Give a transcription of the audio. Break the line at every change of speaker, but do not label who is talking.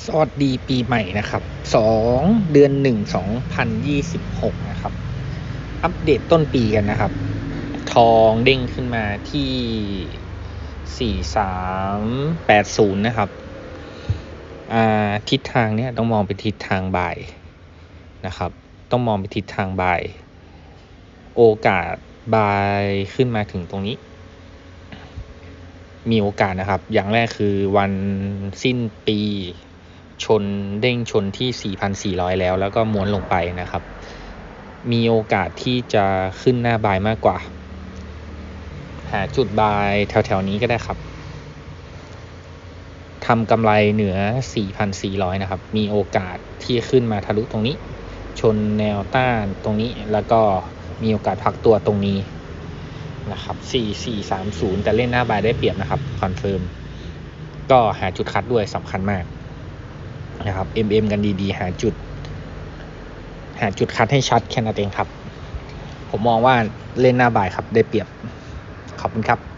สวัสดีปีใหม่นะครับสองเดือนหนึ่งสองพันยี่สิบหกนะครับ อัปเดตต้นปีกันนะครับ ทองเด้งขึ้นมาที่สี่สามแปดศูนย์นะครับอาทิศทางเนี้ยต้องมองไปทิศทางบ่ายนะครับ ต้องมองไปทิศทางบ่าย โอกาสบ่ายขึ้นมาถึงตรงนี้มีโอกาสนะครับ อย่างแรกคือวันสิ้นปี ชนเด้งชนที่ 4,400 แล้ว แล้วก็ม้วนลงไปนะครับ มีโอกาสที่จะขึ้นหน้าบายมากกว่า หาจุดบายแถวๆนี้ก็ได้ครับทำกำไรเหนือ 4,400 นะครับ มีโอกาสที่ขึ้นมาทะลุตรงนี้ ชนแนวต้านตรงนี้ แล้วก็มีโอกาสพักตัวตรงนี้นะครับ 4430 แต่เล่นหน้าบายได้เปรียบนะครับ คอนเฟิร์ม ก็หาจุดคัดด้วยสำคัญมาก นะครับ MM กันดีๆ หาจุด หาจุดคัดให้ชัดแค่นั้นเองครับ ผมมองว่าเล่นหน้าบ่ายครับได้เปรียบ ขอบคุณครับ